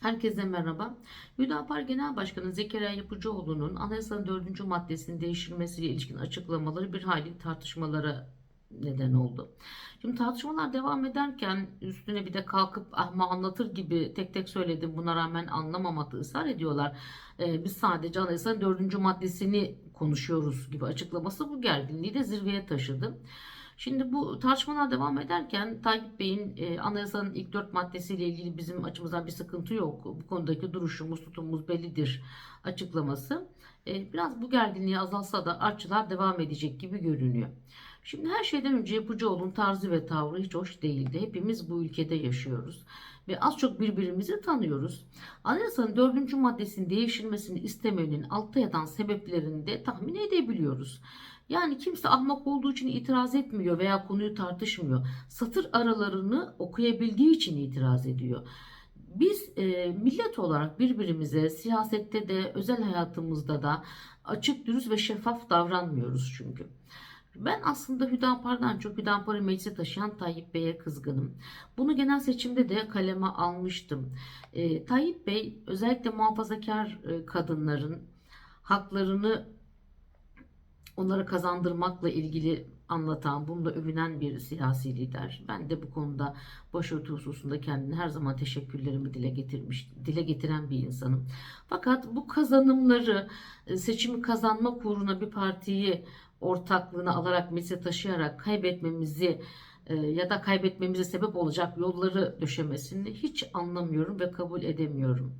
Herkese merhaba. Hüdapar Genel Başkanı Zekeriya Yapıcıoğlu'nun anayasanın dördüncü maddesinin değiştirilmesiyle ilişkin açıklamaları bir hayli tartışmalara neden oldu. Şimdi tartışmalar devam ederken üstüne bir de kalkıp ahma anlatır gibi tek tek söyledim buna rağmen anlamamakta ısrar ediyorlar. Ee, biz sadece anayasanın dördüncü maddesini konuşuyoruz gibi açıklaması bu gerginliği de zirveye taşıdı. Şimdi bu tartışmalar devam ederken Tayyip Bey'in e, anayasanın ilk dört maddesiyle ilgili bizim açımızdan bir sıkıntı yok. Bu konudaki duruşumuz, tutumumuz bellidir açıklaması. E, biraz bu gerginliği azalsa da artçılar devam edecek gibi görünüyor. Şimdi her şeyden önce Yapıcıoğlu'nun tarzı ve tavrı hiç hoş değildi. Hepimiz bu ülkede yaşıyoruz ve az çok birbirimizi tanıyoruz. Anayasanın dördüncü maddesinin değişilmesini istemenin altta yatan sebeplerini de tahmin edebiliyoruz. Yani kimse ahmak olduğu için itiraz etmiyor veya konuyu tartışmıyor. Satır aralarını okuyabildiği için itiraz ediyor. Biz e, millet olarak birbirimize siyasette de özel hayatımızda da açık, dürüst ve şeffaf davranmıyoruz çünkü. Ben aslında Hüdapar'dan çok Hüdapar'ı meclise taşıyan Tayyip Bey'e kızgınım. Bunu genel seçimde de kaleme almıştım. E, Tayyip Bey özellikle muhafazakar e, kadınların haklarını onlara kazandırmakla ilgili anlatan, bunda övünen bir siyasi lider. Ben de bu konuda başörtü hususunda kendine her zaman teşekkürlerimi dile getirmiş, dile getiren bir insanım. Fakat bu kazanımları e, seçimi kazanma uğruna bir partiyi ortaklığına alarak meclise taşıyarak kaybetmemizi e, ya da kaybetmemize sebep olacak yolları döşemesini hiç anlamıyorum ve kabul edemiyorum.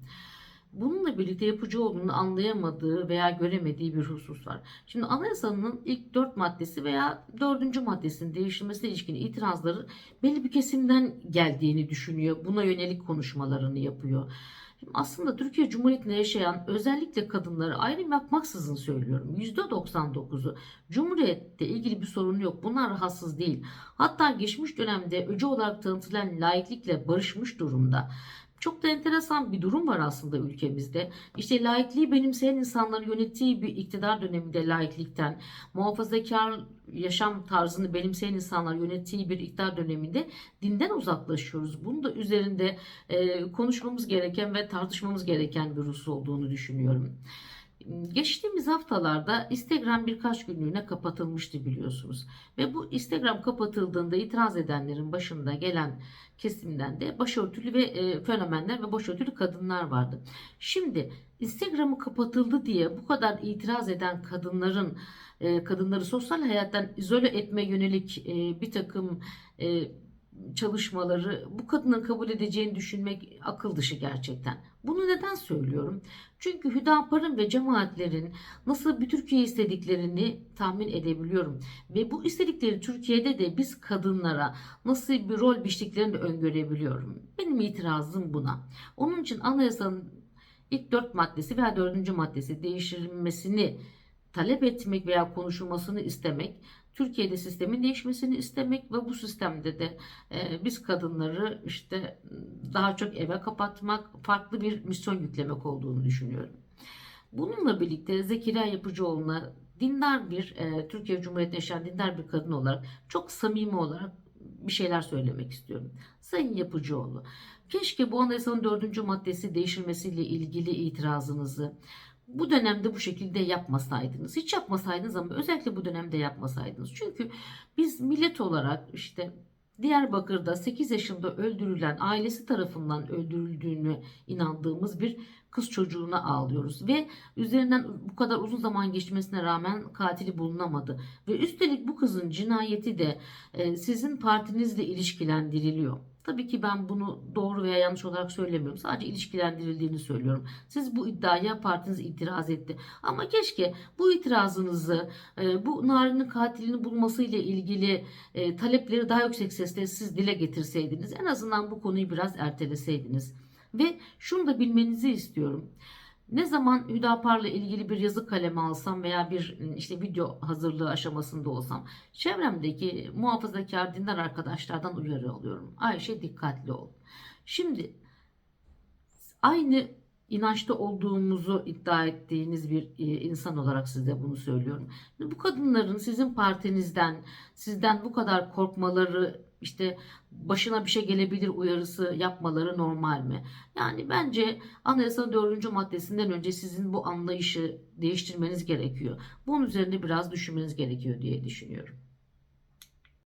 Bununla birlikte Yapıcıoğlu'nun anlayamadığı veya göremediği bir husus var. Şimdi anayasanın ilk dört maddesi veya dördüncü maddesinin değiştirilmesine ilişkin itirazları belli bir kesimden geldiğini düşünüyor. Buna yönelik konuşmalarını yapıyor. Şimdi aslında Türkiye Cumhuriyeti'nde yaşayan özellikle kadınları ayrım yapmaksızın söylüyorum. %99'u Cumhuriyet'te ilgili bir sorun yok. Bunlar rahatsız değil. Hatta geçmiş dönemde öcü olarak tanıtılan laiklikle barışmış durumda. Çok da enteresan bir durum var aslında ülkemizde. İşte laikliği benimseyen insanların yönettiği bir iktidar döneminde laiklikten, muhafazakar yaşam tarzını benimseyen insanlar yönettiği bir iktidar döneminde dinden uzaklaşıyoruz. Bunun da üzerinde e, konuşmamız gereken ve tartışmamız gereken bir husus olduğunu düşünüyorum. Geçtiğimiz haftalarda Instagram birkaç günlüğüne kapatılmıştı biliyorsunuz. Ve bu Instagram kapatıldığında itiraz edenlerin başında gelen kesimden de başörtülü ve e, fenomenler ve başörtülü kadınlar vardı. Şimdi Instagram'ı kapatıldı diye bu kadar itiraz eden kadınların e, kadınları sosyal hayattan izole etme yönelik e, bir takım e, çalışmaları bu kadının kabul edeceğini düşünmek akıl dışı gerçekten. Bunu neden söylüyorum? Çünkü Hüdapar'ın ve cemaatlerin nasıl bir Türkiye istediklerini tahmin edebiliyorum. Ve bu istedikleri Türkiye'de de biz kadınlara nasıl bir rol biçtiklerini de öngörebiliyorum. Benim itirazım buna. Onun için anayasanın ilk dört maddesi veya dördüncü maddesi değiştirilmesini talep etmek veya konuşulmasını istemek Türkiye'de sistemin değişmesini istemek ve bu sistemde de e, biz kadınları işte daha çok eve kapatmak, farklı bir misyon yüklemek olduğunu düşünüyorum. Bununla birlikte Zekeriya Yapıcıoğlu'na dindar bir, e, Türkiye Cumhuriyeti'nde yaşayan dindar bir kadın olarak çok samimi olarak bir şeyler söylemek istiyorum. Sayın Yapıcıoğlu, keşke bu anayasanın dördüncü maddesi değişilmesiyle ilgili itirazınızı, bu dönemde bu şekilde yapmasaydınız, hiç yapmasaydınız ama özellikle bu dönemde yapmasaydınız. Çünkü biz millet olarak işte Diyarbakır'da 8 yaşında öldürülen ailesi tarafından öldürüldüğünü inandığımız bir kız çocuğuna ağlıyoruz ve üzerinden bu kadar uzun zaman geçmesine rağmen katili bulunamadı ve üstelik bu kızın cinayeti de e, sizin partinizle ilişkilendiriliyor. Tabii ki ben bunu doğru veya yanlış olarak söylemiyorum. Sadece ilişkilendirildiğini söylüyorum. Siz bu iddiaya partiniz itiraz etti. Ama keşke bu itirazınızı, e, bu Narin'in katilini bulmasıyla ilgili e, talepleri daha yüksek sesle siz dile getirseydiniz. En azından bu konuyu biraz erteleseydiniz. Ve şunu da bilmenizi istiyorum. Ne zaman Hüdapar'la ilgili bir yazı kalemi alsam veya bir işte video hazırlığı aşamasında olsam çevremdeki muhafazakar dindar arkadaşlardan uyarı alıyorum. Ayşe dikkatli ol. Şimdi aynı inançta olduğumuzu iddia ettiğiniz bir e, insan olarak size bunu söylüyorum. Bu kadınların sizin partinizden, sizden bu kadar korkmaları işte başına bir şey gelebilir uyarısı yapmaları normal mi? Yani bence anayasanın dördüncü maddesinden önce sizin bu anlayışı değiştirmeniz gerekiyor. Bunun üzerinde biraz düşünmeniz gerekiyor diye düşünüyorum.